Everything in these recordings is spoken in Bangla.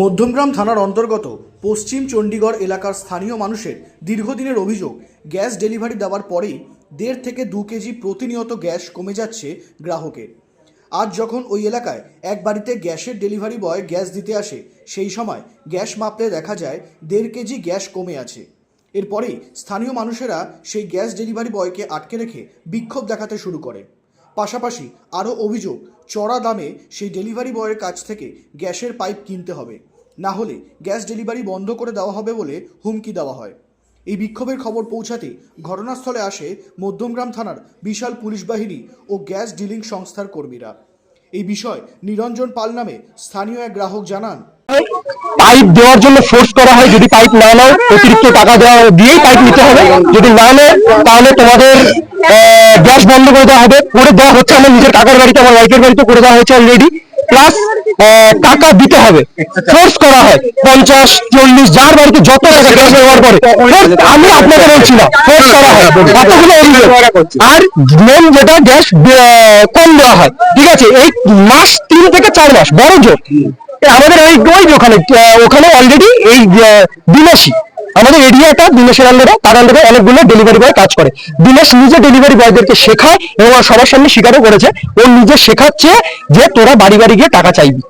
মধ্যমগ্রাম থানার অন্তর্গত পশ্চিম চণ্ডীগড় এলাকার স্থানীয় মানুষের দীর্ঘদিনের অভিযোগ, গ্যাস ডেলিভারি দেওয়ার পরেই দেড় থেকে দু কেজি প্রতিনিয়ত গ্যাস কমে যাচ্ছে গ্রাহকের। আজ যখন ওই এলাকায় এক বাড়িতে গ্যাসের ডেলিভারি বয় গ্যাস দিতে আসে, সেই সময় গ্যাস মাপলে দেখা যায় দেড় কেজি গ্যাস কমে আছে। এরপরেই স্থানীয় মানুষেরা সেই গ্যাস ডেলিভারি বয়কে আটকে রেখে বিক্ষোভ দেখাতে শুরু করে। পাশাপাশি আরও অভিযোগ, চড়া দামে সেই ডেলিভারি বয়ের কাছ থেকে গ্যাসের পাইপ কিনতে হবে। না হলে গ্যাস ডেলিভারি বন্ধ করে দেওয়া হবে বলে হুমকি দেওয়া হয়। এই বিক্ষোভের খবর পৌঁছাতে ঘটনাস্থলে আসে মধ্যমগ্রাম থানার বিশাল পুলিশ বাহিনী ও গ্যাস ডিলিং সংস্থার কর্মীরা। এই বিষয় নিরঞ্জন পাল নামে স্থানীয় এক গ্রাহক জানান, পাইপ দেওয়ার জন্য ফোর্স করা হয়, যদি পাইপ না নাও অতিরিক্ত টাকা দেওয়া দিয়েই পাইপ নিতে হবে। যদি না নেয়, তাহলে তোমাদের গ্যাস বন্ধ করে দেওয়া হবে। করে দেওয়া হচ্ছে আমার নিজের কাকার বাড়িতে, আমার ওয়াইফের বাড়িতে করে দেওয়া হয়েছে অলরেডি প্লাস টাকা দিতে হবে। ফোর্স করা হয়। পঞ্চাশ, চল্লিশ, যার বাড়িতে যত টাকা গ্যাস ব্যবহার করে আমি আপনাকে বলছি না ফোর্স করা হয়। এতগুলো অভিযোগ আর মেন যেটা গ্যাস কম দেওয়া হয়। ঠিক আছে? এই মাস তিন থেকে চার মাস, বড় জোর। আমাদের ওই ওই ওখানে ওখানে অলরেডি এই দিনেশই আমাদের এরিয়াটা দিনেশের আন্ডারে তার আন্ডারে অনেকগুলো ডেলিভারি বয় কাজ করে। দিনেশ নিজে ডেলিভারি বয়দেরকে শেখায় এবং সবার সামনে স্বীকারও করেছে। ও নিজে শেখাচ্ছে যে তোরা বাড়ি বাড়ি গিয়ে টাকা চাইবি।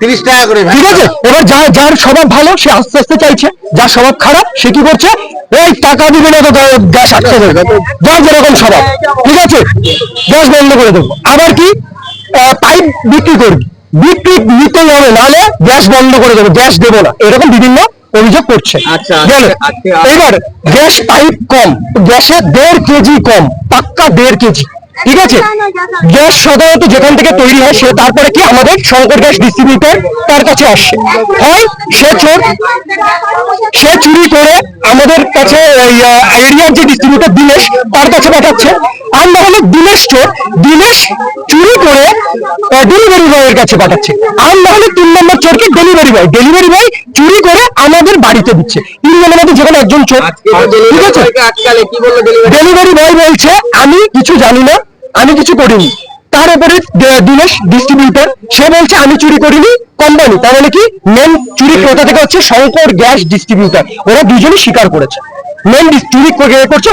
তিরিশ টাকা করে ঠিক আছে? এবার যা যার স্বভাব ভালো সে আস্তে আস্তে চাইছে। যার স্বভাব খারাপ সে কি করছে? এই টাকা দিবে না তো গ্যাস আটকে দেবে যার যেরকম স্বভাব। ঠিক আছে? গ্যাস বন্ধ করে দেবো। আবার কি? পাইপ বিক্রি করবি। বিক্রি নিতেই হবে নাহলে গ্যাস বন্ধ করে দেবো। গ্যাস দেবো না। এরকম বিভিন্ন অভিযোগ করছে। আচ্ছা। আচ্ছা, আচ্ছা। এবার গ্যাস পাইপ কম গ্যাসে দেড় কেজি কম পাক্কা দেড় কেজি। ঠিক আছে? গ্যাস সাধারণত যেখান থেকে তৈরি হয় সে তারপরে কি আমাদের শঙ্কর গ্যাস ডিস্ট্রিবিউটর তার কাছে আসে। হয় সে চোর সে চুরি করে আমাদের কাছে এরিয়ার যে ডিস্ট্রিবিউটর দিনেশ তার কাছে পাঠাচ্ছে। আর না হলে দিনেশ চোর দিনেশ চুরি করে ডেলিভারি বয়ের কাছে পাঠাচ্ছে। আর না হলে তিন নম্বর চোরকে ডেলিভারি বয় ডেলিভারি বয় চুরি করে আমাদের বাড়িতে দিচ্ছে। তিন জনের মধ্যে যেখানে একজন চোর ঠিক আছে? ডেলিভারি বয় বলছে আমি কিছু জানি না আমি কিছু করিনি। তার উপরে দিনেশ ডিস্ট্রিবিউটর সে বলছে আমি চুরি করিনি কোম্পানি তার মানে কি? মেন চুরি কোথা থেকে হচ্ছে শঙ্কর গ্যাস ডিস্ট্রিবিউটর ওরা দুজনই স্বীকার করেছে। মেন চুরি করছে?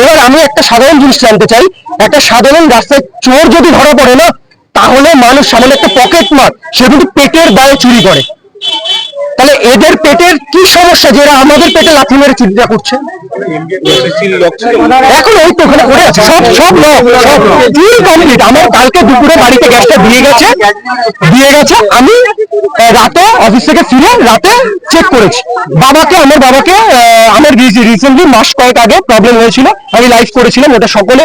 এবার আমি একটা সাধারণ জিনিস জানতে চাই। একটা সাধারণ রাস্তায় চোর যদি ধরা পড়ে না তাহলে মানুষ সামনে একটা পকেট মার। সে কিন্তু পেটের দায়ে চুরি করে। তাহলে এদের পেটের কি সমস্যা যে এরা আমাদের পেটে লাথি মেরে চিন্তা করছে? এখন ওই তো ওখানে করে আছে। সব সব আমার কালকে দুপুরে বাড়িতে গ্যাসটা দিয়ে গেছে। দিয়ে গেছে। আমি রাতে অফিস থেকে ফিরে রাতে চেক করেছি। বাবাকে, আমার বাবাকে আমার রিসেন্টলি মাস কয়েক আগে প্রবলেম হয়েছিল। আমি লাইভ করেছিলাম, ওটা সকলে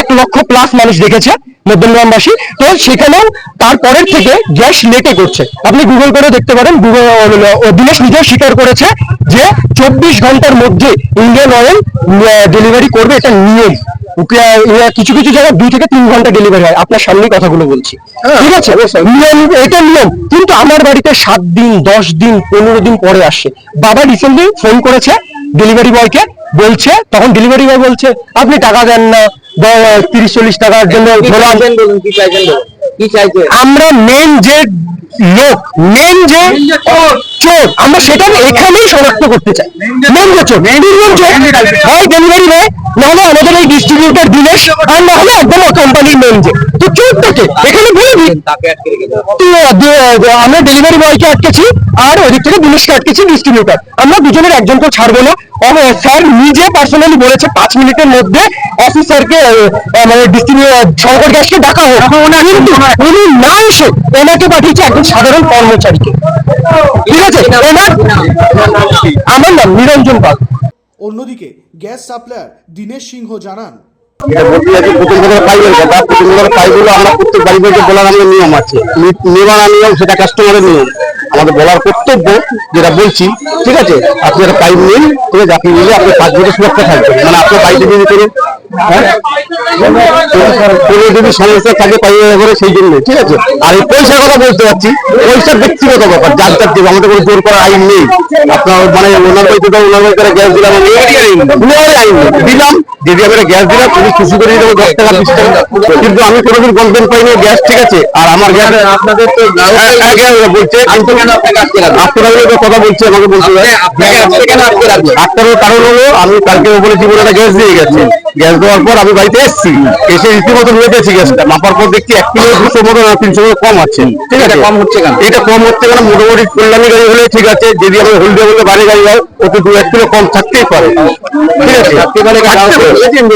এক লক্ষ প্লাস মানুষ দেখেছে মধ্যমগ্রামবাসী তো সেখানেও তারপরের থেকে গ্যাস লেটে করছে। আপনি গুগল করে দেখতে পারেন গুগল দিনেশ নিজেও স্বীকার করেছে যে চব্বিশ ঘণ্টার মধ্যে ইন্ডিয়ান অয়েল ডেলিভারি করবে, এটা নিয়ম। কিছু কিছু জায়গায় দুই থেকে তিন ঘণ্টা ডেলিভারি হয়। আপনার সামনেই কথাগুলো বলছি। ঠিক আছে? নিয়ম এটা নিয়ম। কিন্তু আমার বাড়িতে সাত দিন দশ দিন পনেরো দিন পরে আসে বাবা রিসেন্টলি ফোন করেছে ডেলিভারি বয়কে বলছে তখন ডেলিভারি বয় বলছে আপনি টাকা দেন না। তিরিশ চল্লিশ টাকার জন্য আমরা মেন যে লোক মেন যে চোর আমরা সেটা এখানেই শনাক্ত করতে চাই। মেন যে চোর চোর। হয় ডেলিভারি বয় নাহলে আমাদের এই ডিস্ট্রিবিউটর দিনেশ আর না হলে একদম কোম্পানির মেন যে। তো চোরটাকে এখানে বলে দিই। তো, আমরা ডেলিভারি বয়কে আটকেছি আর ওদিক থেকে দিনেশকে আটকেছি ডিস্ট্রিবিউটর আমরা দুজনের একজনকেও ছাড়বো না। স্যার নিজে পার্সোনালি বলেছে পাঁচ মিনিটের মধ্যে অফিসারকে মানে ডিস্ট্রিবিউটর শঙ্কর গ্যাসকে ডাকা হোক। কিন্তু উনি না। এসে ওনাকে পাঠিয়েছে একজন সাধারণ কর্মচারীকে। ঠিক আছে? আমার নাম নিরঞ্জন পাল। অন্যদিকে গ্যাস সাপ্লায়ার দীনেশ সিংহ জানান সেটা কাস্টমারের নিয়ম। আমাদের বলার কর্তব্য যেটা বলছি ঠিক আছে? আপনি একটা পাইপ নিন ঠিক আছে? আপনি নিলে পাঁচ বছর সুরক্ষা থাকবেন মানে আপনার বাড়িতে যদি করুন কোনো যদি সমস্যা থাকে পাইয়ে করে সেই জন্য ঠিক আছে আর এই পয়সার কথা বলতে পারছি পয়সা ব্যক্তিগত ব্যাপার যার যার দেবে আমাদের কোনো জোর করার আইন নেই আপনার মানে ওনার বাড়িতে তো ওনার বাড়িতে গ্যাস দিলাম আমি উনারই আইন নেই। দিলাম যদি আমি গ্যাস দিলাম তুমি খুশি করে দিলাম দশ টাকা বিশ টাকা কিন্তু আমি কোনোদিন কমপ্লেন পাইনি গ্যাস ঠিক আছে আর আমার গ্যাস আপনাদের তো বলছে আপনারা তো কথা বলছে আমাকে বলছে কারণ হলো আমি কালকে বলে জীবনে একটা গ্যাস দিয়ে গেছে গ্যাস দেওয়ার পর আমি বাড়িতে এসেছি। এসে রীতিমতো মেপেছি গ্যাসটা মাপার পর দেখছি এক কিলো দুশো মতো না তিনশো মতো কম আছে। ঠিক আছে কম হচ্ছে কেন? এটা কম হচ্ছে কেন? মোটামুটি কল্যাণী গাড়ি হলে ঠিক আছে। যদি আমি হলদিয়া বলে বাড়ি গাড়ি হয় ওতে দু এক কিলো কম থাকতেই পারে। ঠিক আছে? কিন্তু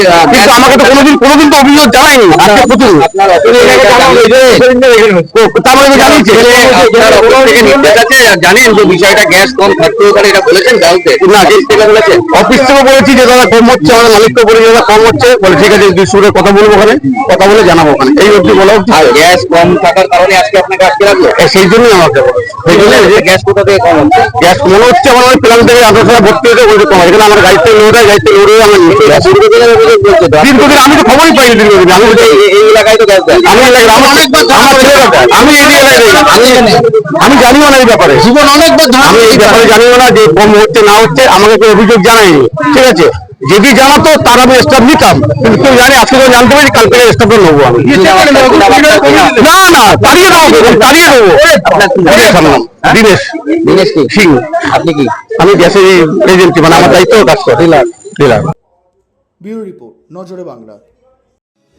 আমাকে তো কোনোদিন কোনোদিন তো অভিযোগ জানায়নি। আজকে প্রথম তার মানে আমি জানেন যে বিষয়টা গ্যাস কম পারে এটা বলেছেন না অফিস থেকে বলেছি যে দাদা কম হচ্ছে আমাদের মালিককে বলে দাদা কম হচ্ছে। বলে ঠিক আছে দুই সুরে কথা বলব ওখানে কথা বলে জানাব ওখানে। এই অবধি বলা আর গ্যাস কম থাকার কারণে আজকে আপনাকে আজকে রাখল সেই জন্যই আমাকে। সেই জন্য গ্যাস কোথা থেকে কম হচ্ছে? গ্যাস মনে হচ্ছে আমার প্ল্যান থেকে আঠারো ভর্তি হয়েছে বলতে কম এখানে আমার গাড়িতে লোড হয় গাড়িতে লোড হয়ে আমার নিতে আসে। দীর্ঘদিনের অভিযোগ বলছে তো। দীর্ঘদিন আমি তো খবরই পাইনি দীর্ঘদিন আমি এই- এলাকায় তো আমি আমি এই এলাকায় আমি আমি জানিও না এই ব্যাপারে। জীবন অনেকবার আমি এই ব্যাপারে জানিও না যে কম হচ্ছে না হচ্ছে আমাকে কেউ অভিযোগ জানাইনি ঠিক আছে? যদি জানাতো তার আমি স্টাফ নিতাম। কিন্তু কেউ জানে আজকে জানতে পারি কালকে স্টাফে নেব আমি। না না তাড়িয়ে দেবো তাড়িয়ে দেবো দিনেশ। আমার দিনেশ। দিনেশ কি? সিং। আপনি কি? আমি গ্যাসের এজেন্সি মানে আমার দায়িত্ব কাজ করে। ডিলার ডিলার ব্যুরো রিপোর্ট নজরে বাংলা।